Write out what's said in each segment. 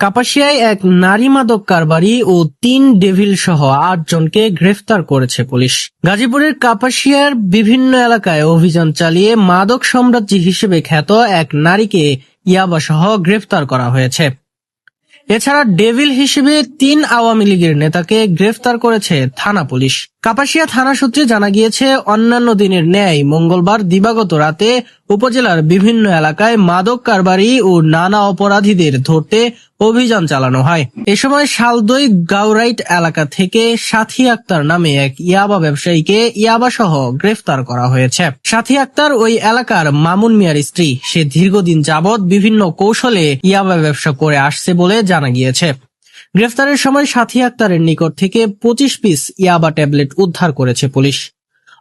কাপাসিয়ায় এক নারী মাদক কারবারি ও তিন ডেভিল সহ আটজনকে গ্রেফতার করেছে পুলিশ। গাজীপুরের কাপাসিয়ার বিভিন্ন এলাকায় অভিযান চালিয়ে মাদক সাম্রাজ্যী হিসেবে খ্যাত এক নারীকে ইয়াবা সহ গ্রেফতার করা হয়েছে। এছাড়া ডেভিল হিসেবে তিন আওয়ামী লীগের নেতাকে গ্রেফতার করেছে থানা পুলিশ। কাপাসিয়া থানা সূত্রে জানা গিয়েছে, অন্যান্য দিনের ন্যায় মঙ্গলবার দিবাগত রাতে উপজেলার বিভিন্ন এলাকায় মাদক কারবারি ও নানা অপরাধীদের ধরতে অভিযান চালানো হয়। এ সময় শালদই গাউরাইট এলাকা থেকে সাথী আক্তার নামে এক ইয়াবা ব্যবসায়ীকে ইয়াবা সহ গ্রেফতার করা হয়েছে। সাথী আক্তার ওই এলাকার মামুন মিয়ার স্ত্রী। সে দীর্ঘদিন যাবৎ বিভিন্ন কৌশলে ইয়াবা ব্যবসা করে আসছে বলে জানা গিয়েছে। গ্রেফতারের সময় সাথী আক্তারের নিকট থেকে পঁচিশ পিস ইয়াবা ট্যাবলেট উদ্ধার করেছে পুলিশ।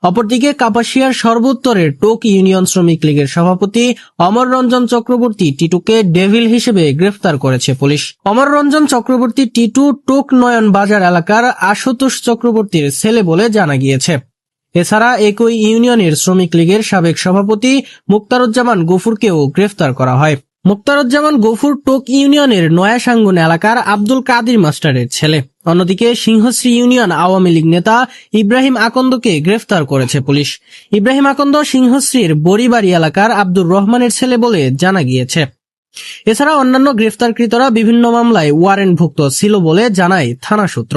অপরদিকে কাপাসিয়ার সর্বোত্তরের টোক ইউনিয়ন শ্রমিক লীগের সভাপতি অমর রঞ্জন চক্রবর্তী টিটুকে ডেভিল হিসেবে গ্রেফতার করেছে পুলিশ। অমর রঞ্জন চক্রবর্তী টিটু টোক নয়ন বাজার এলাকার আশুতোষ চক্রবর্তীর ছেলে বলে জানা গিয়েছে। এছাড়া একই ইউনিয়নের শ্রমিক লীগের সাবেক সভাপতি মুক্তারুজ্জামান গফুরকেও গ্রেফতার করা হয়। মুক্তারুজ্জামান গফুর টোক ইউনিয়নের নয়া নয়াসাঙ্গুন এলাকার আব্দুল কাদির মাস্টারের ছেলে। অন্যদিকে সিংহশ্রী ইউনিয়ন আওয়ামী লীগ নেতা ইব্রাহিম আকন্দকে গ্রেফতার করেছে পুলিশ। ইব্রাহিম আকন্দ সিংহশ্রীর বড়িবাড়ি এলাকার আব্দুর রহমানের ছেলে বলে জানা গিয়েছে। এছাড়া অন্যান্য গ্রেফতারকৃতরা বিভিন্ন মামলায় ওয়ারেন্টভুক্ত ছিল বলে জানায় থানা সূত্র।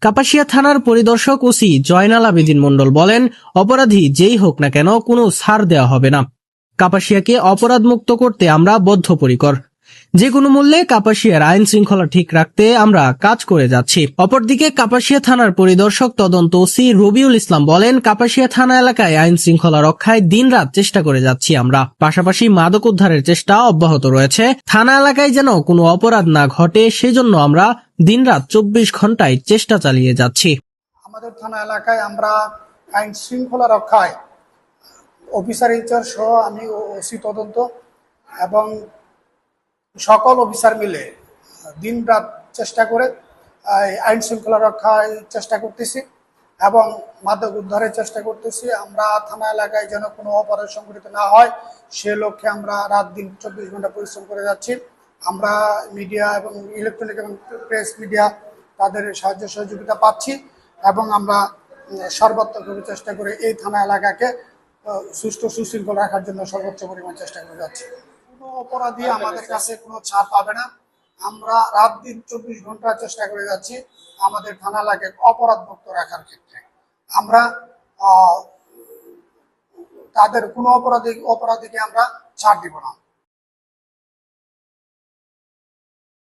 কাপাসিয়া থানার পরিদর্শক ওসি জয়নাল আবেদিন মণ্ডল বলেন, অপরাধী যেই হোক না কেন কোনো ছাড় দেওয়া হবে না। কাপাসিয়াকে অপরাধ মুক্ত করতে আমরা বদ্ধপরিকর। যে কোনো মূল্যে কাপাসিয়ার আইন শৃঙ্খলা ঠিক রাখতে আমরা কাজ করে যাচ্ছি। অপরদিকে কাপাসিয়া থানার পরিদর্শক তদন্ত ওসি রবিউল ইসলাম বলেন, কাপাসিয়া থানা এলাকায় আইন শৃঙ্খলা রক্ষায় দিনরাত চেষ্টা করে যাচ্ছি আমরা। পাশাপাশি মাদক উদ্ধারের চেষ্টা অব্যাহত রয়েছে। থানা এলাকায় যেন কোনো অপরাধ না ঘটে, সেজন্য আমরা দিনরাত চব্বিশ ঘন্টায় চেষ্টা চালিয়ে যাচ্ছি। আমাদের থানা এলাকায় আমরা আইন শৃঙ্খলা রক্ষায় অফিসার ইনচার্জ সহ আমি ওসি তদন্ত এবং সকল অফিসার মিলে, দিন রাত চেষ্টা করে আইন শৃঙ্খলা রক্ষায় চেষ্টা করতেছি এবং মাদক উদ্ধারের চেষ্টা করতেছি। আমরা থানা এলাকায় যেন কোনো অপরাধ সংঘটিত না হয়, সে লক্ষ্যে আমরা রাত দিন চব্বিশ ঘণ্টা পরিশ্রম করে যাচ্ছি। আমরা মিডিয়া এবং ইলেকট্রনিক এবং প্রেস মিডিয়া তাদের সাহায্য সহযোগিতা পাচ্ছি এবং আমরা সর্বাত্মকভাবে চেষ্টা করে এই থানা এলাকাকে সুষ্ঠু সুশৃঙ্খল রাখার জন্য সর্বোচ্চ পরিমাণ চেষ্টা করে যাচ্ছি। কোনো অপরাধী আমাদের কাছে কোনো ছাড় পাবে না। আমরা রাত দিন চব্বিশ ঘণ্টা চেষ্টা করে যাচ্ছি আমাদের থানা লাগে অপরাধ মুক্ত রাখার ক্ষেত্রে। আমরা তাদের কোনো অপরাধী অপরাধীকে আমরা ছাড় দিব না।